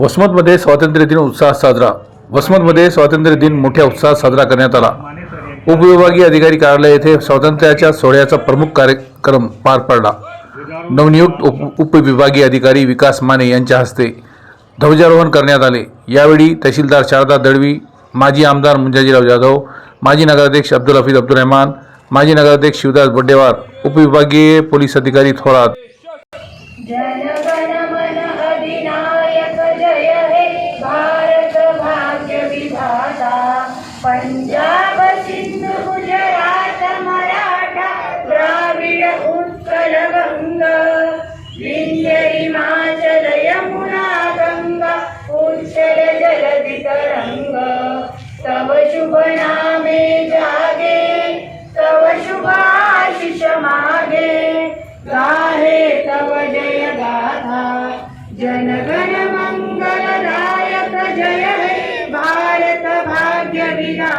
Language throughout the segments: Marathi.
वसमतमध्ये स्वातंत्र्य दिन उत्साहात साजरा. वसमतमध्ये स्वातंत्र्य दिन मोठ्या उत्साहात साजरा करण्यात आला. उपविभागीय अधिकारी कार्यालय येथे स्वातंत्र्याच्या सोहळ्याचा प्रमुख कार्यक्रम पार पडला. नवनियुक्त उप उपविभागीय अधिकारी विकास माने यांच्या हस्ते ध्वजारोहण करण्यात आले. यावेळी तहसीलदार शारदा दळवी माजी आमदार मुंजाजीराव जाधव माजी नगराध्यक्ष अब्दुल हफीज अब्दुल रहमान माजी नगराध्यक्ष शिवदास बड्डेवार उपविभागीय पोलीस अधिकारी थोरात हिमाचल यमुना गंगा उच्छल जलधि तरंग तव शुभ नामे जागे तव शुभ आशिष मागे। गाहे तव जय गाथा जनगण मंगलदायक जय हे। भारत भाग्य विना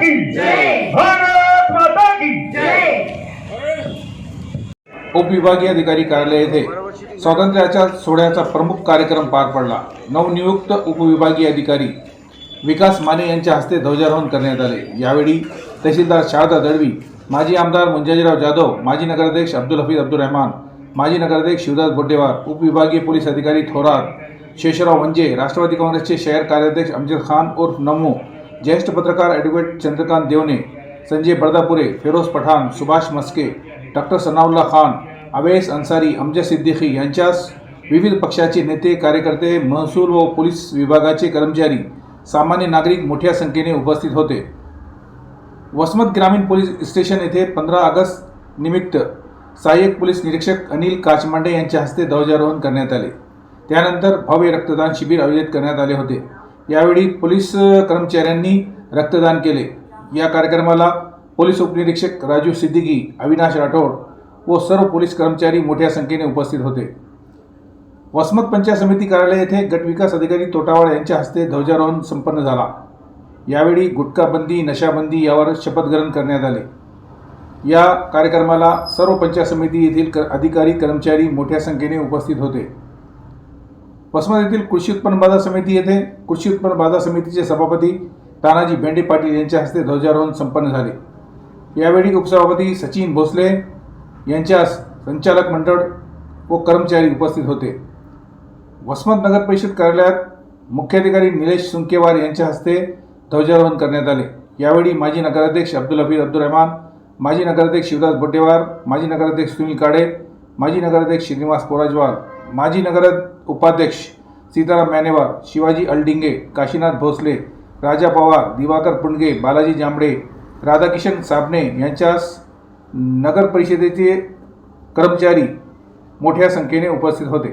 की जय। भारत माता की जय। उपविभागीय अधिकारी कार्यालय येथे स्वातंत्र्याच्या सोहळ्याचा प्रमुख कार्यक्रम पार पडला. नवनियुक्त उपविभागीय अधिकारी विकास माने यांच्या हस्ते ध्वजारोहण करण्यात आले. यावेळी तहसीलदार शारदा दळवी माजी आमदार मुंजाजीराव जाधव माजी नगराध्यक्ष अब्दुल हफीज अब्दुल रहमान माजी नगराध्यक्ष शिवदास बोड्डेवार उपविभागीय पोलीस अधिकारी थोरात शेषराव वंजे राष्ट्रवादी काँग्रेसचे शहर कार्याध्यक्ष अमजद खान उर्फ नमू ज्येष्ठ पत्रकार ॲडव्होकेट चंद्रकांत देवने संजय बर्दापुरे फिरोज पठाण सुभाष मस्के डॉक्टर सनाउल्ला खान अवेस अन्सारी अमजद सिद्दीकी यांच्यास विविध पक्षाचे नेते कार्यकर्ते महसूल व पोलीस विभागाचे कर्मचारी सामान्य नागरिक मोठ्या संख्येने उपस्थित होते. वसमत ग्रामीण पोलीस स्टेशन येथे पंधरा ऑगस्ट निमित्त सहाय्यक पोलीस निरीक्षक अनिल काचमांडे यांच्या हस्ते ध्वजारोहण करण्यात आले. त्यानंतर भव्य रक्तदान शिबिर आयोजित करण्यात आले होते. यावेळी पोलीस कर्मचाऱ्यांनी रक्तदान केले. या कार्यक्रमाला पोलीस उपनिरीक्षक राजू सिद्दीकी अविनाश राठोड व सर्व पोलीस कर्मचारी मोठ्या संख्येने उपस्थित होते. वसमत पंचायत समिती कार्यालय येथे गट विकास अधिकारी तोटावाळ यांच्या हस्ते ध्वजारोहण संपन्न झाला. यावेळी गुटखाबंदी नशाबंदी यावर शपथग्रहण करण्यात आले. या कार्यक्रमाला सर्व पंचायत समिती येथील क अधिकारी कर्मचारी मोठ्या संख्येने उपस्थित होते. वसमत येथील कृषी उत्पन्न बाजार समिती येथे कृषी उत्पन्न बाजार समितीचे सभापती तानाजी भेंडे पाटील यांच्या हस्ते ध्वजारोहण संपन्न झाले. यावेळी उपसभापती सचिन भोसले यांच्या संचालक मंडळ व कर्मचारी उपस्थित होते. वसमत नगर परिषद कार्यालयात मुख्याधिकारी निलेश सुंकेवार यांच्या हस्ते ध्वजारोहण करण्यात आले. यावेळी माजी नगराध्यक्ष अब्दुल हफीज अब्दुल रहमान माजी नगराध्यक्ष शिवदास बोटेवार माजी नगराध्यक्ष सुनील काडे माजी नगराध्यक्ष श्रीनिवास पोराजवाल माजी नगर उपाध्यक्ष सीताराम मॅनेवार शिवाजी अलडिंगे काशीनाथ भोसले राजा पवार दिवाकर पुंडगे बालाजी जांभळे राधाकिशन साबणे यांच्यास नगर परिषदेचे कर्मचारी मोठ्या संख्येने उपस्थित होते.